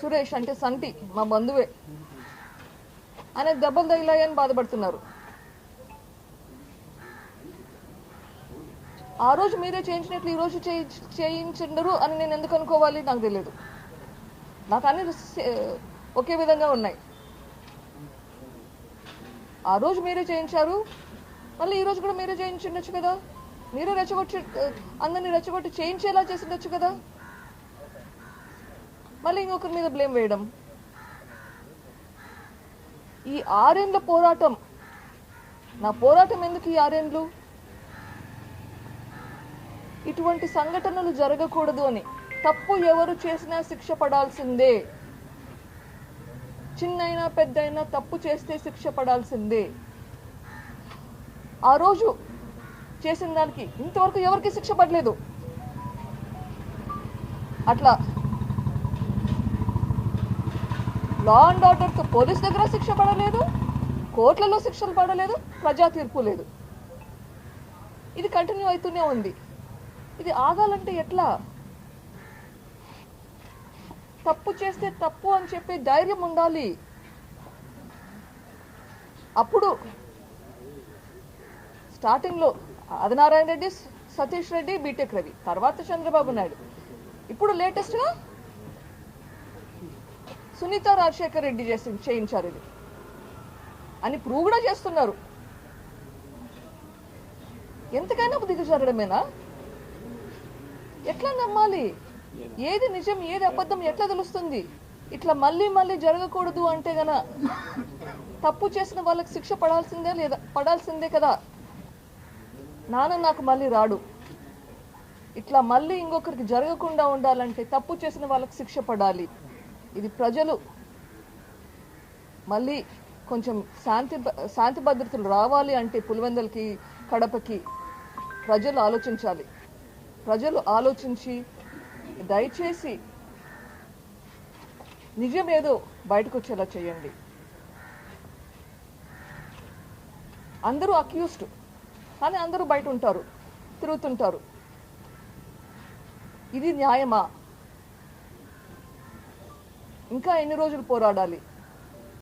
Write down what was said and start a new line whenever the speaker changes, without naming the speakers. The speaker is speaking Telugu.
సురేష్ అంటే సంటి మా బంధువే. ఆయన దెబ్బలు తగిలాయని బాధపడుతున్నారు. ఆ రోజు మీరే చేయించినట్లు ఈ రోజు చేయించండరు అని నేను ఎందుకు అనుకోవాలి నాకు తెలియదు. నాకు అన్ని ఒకే విధంగా ఉన్నాయి. ఆ రోజు మీరే చేయించారు మళ్ళీ ఈ రోజు కూడా మీరే చేయించుండొచ్చు కదా. మీరే రెచ్చగొట్టి అందరినీ రెచ్చగొట్టి చేయించేలా చేసిండొచ్చు కదా. మళ్ళీ ఇంకొకరి మీద బ్లేమ్ వేయడం. ఈ ఆరేండ్ల పోరాటం నా పోరాటం ఎందుకు ఈ ఆరేండ్లు? ఇటువంటి సంఘటనలు జరగకూడదు అని తప్పు ఎవరు చేసినా శిక్ష పడాల్సిందే. చిన్నైనా పెద్దయినా తప్పు చేస్తే శిక్ష పడాల్సిందే. ఆ రోజు చేసిన దానికి ఇంతవరకు ఎవరికి శిక్ష పడలేదు. అట్లా లా అండ్ ఆర్డర్తో పోలీస్ దగ్గర శిక్ష పడలేదు కోర్టులలో శిక్షలు పడలేదు ప్రజా తీర్పు లేదు. ఇది కంటిన్యూ అవుతూనే ఉంది. ఇది ఆగాలంటే ఎట్లా? తప్పు చేస్తే తప్పు అని చెప్పే ధైర్యం ఉండాలి. అప్పుడు స్టార్టింగ్లో ఆదినారాయణ రెడ్డి సతీష్ రెడ్డి బీటెక్ రవి తర్వాత చంద్రబాబు నాయుడు. ఇప్పుడు లేటెస్ట్గా సునీత రాజశేఖర్ రెడ్డి చేసి చేయించారు ఇది. అని ప్రూవ్ కూడా చేస్తున్నారు. ఎంతకైనా దిగజారడమేనా? ఎట్లా నమ్మాలి? ఏది నిజం ఏది అబద్ధం ఎట్లా తెలుస్తుంది? ఇట్లా మళ్ళీ మళ్ళీ జరగకూడదు అంటే గన తప్పు చేసిన వాళ్ళకి శిక్ష పడాల్సిందే లేదా పడాల్సిందే కదా? నాన్న నాకు మళ్ళీ రాడు. ఇట్లా మళ్ళీ ఇంకొకరికి జరగకుండా ఉండాలంటే తప్పు చేసిన వాళ్ళకి శిక్ష పడాలి. ఇది ప్రజలు. మళ్ళీ కొంచెం శాంతి శాంతి భద్రతలు రావాలి అంటే పులివెందులకి కడపకి ప్రజలు ఆలోచించాలి. ప్రజలు ఆలోచించి దయచేసి నిజం ఏదో బయటకు వచ్చేలా చేయండి. అందరూ అక్యూస్డ్ కానీ అందరూ బయట ఉంటారు తిరుగుతుంటారు. ఇది న్యాయమా? ఇంకా ఎన్ని రోజులు పోరాడాలి?